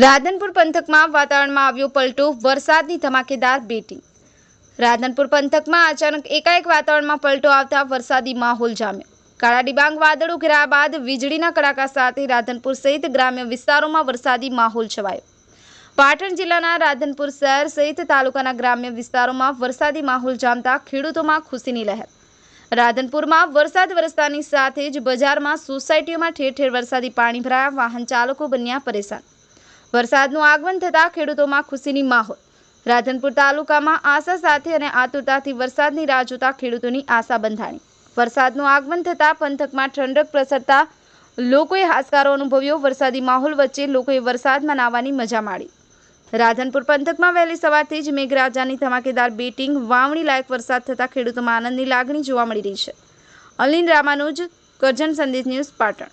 રાધનપુર પંથકમાં વાતાવરણમાં આવ્યો પલટો, વરસાદની ધમાકેદાર બેટિંગ રાધનપુર પંથકમાં અચાનક એકાએક વાતાવરણમાં પલટો આવતા વરસાદી માહોલ જામ્યો. કાળા ડિબાંગ વાદળો ઘેરાયા બાદ વીજળીના કડાકા સાથે રાધનપુર સહિત ગ્રામ્ય વિસ્તારોમાં વરસાદી માહોલ છવાયો. પાટણ જિલ્લાના રાધનપુર શહેર સહિત તાલુકાના ગ્રામ્ય વિસ્તારોમાં વરસાદી માહોલ જામતા ખેડૂતોમાં ખુશીની લહેર. રાધનપુરમાં વરસાદ વરસતાની સાથે જ બજારમાં સોસાયટીઓમાં ઠેર ઠેર વરસાદી પાણી ભરાયા, વાહન ચાલકો બન્યા પરેશાન. વરસાદનું આગમન થતાં ખેડૂતોમાં ખુશીની માહોલ. રાધનપુર તાલુકામાં આશા સાથે અને આતુરતાથી વરસાદની રાહ જોતા ખેડૂતોની આશા બંધાણી. વરસાદનું આગમન થતાં પંથકમાં ઠંડક પ્રસરતા લોકોએ હાશકારો અનુભવ્યો. વરસાદી માહોલ વચ્ચે લોકોએ વરસાદમાં નાહવાની મજા માણી. રાધનપુર પંથકમાં વહેલી સવારથી જ મેઘરાજાની ધમાકેદાર બેટિંગ, વાવણી લાયક વરસાદ થતાં ખેડૂતોમાં આનંદની લાગણી જોવા મળી રહી છે. અલિન રામાનુજ, કરજણ સંદેશ ન્યૂઝ પાટણ.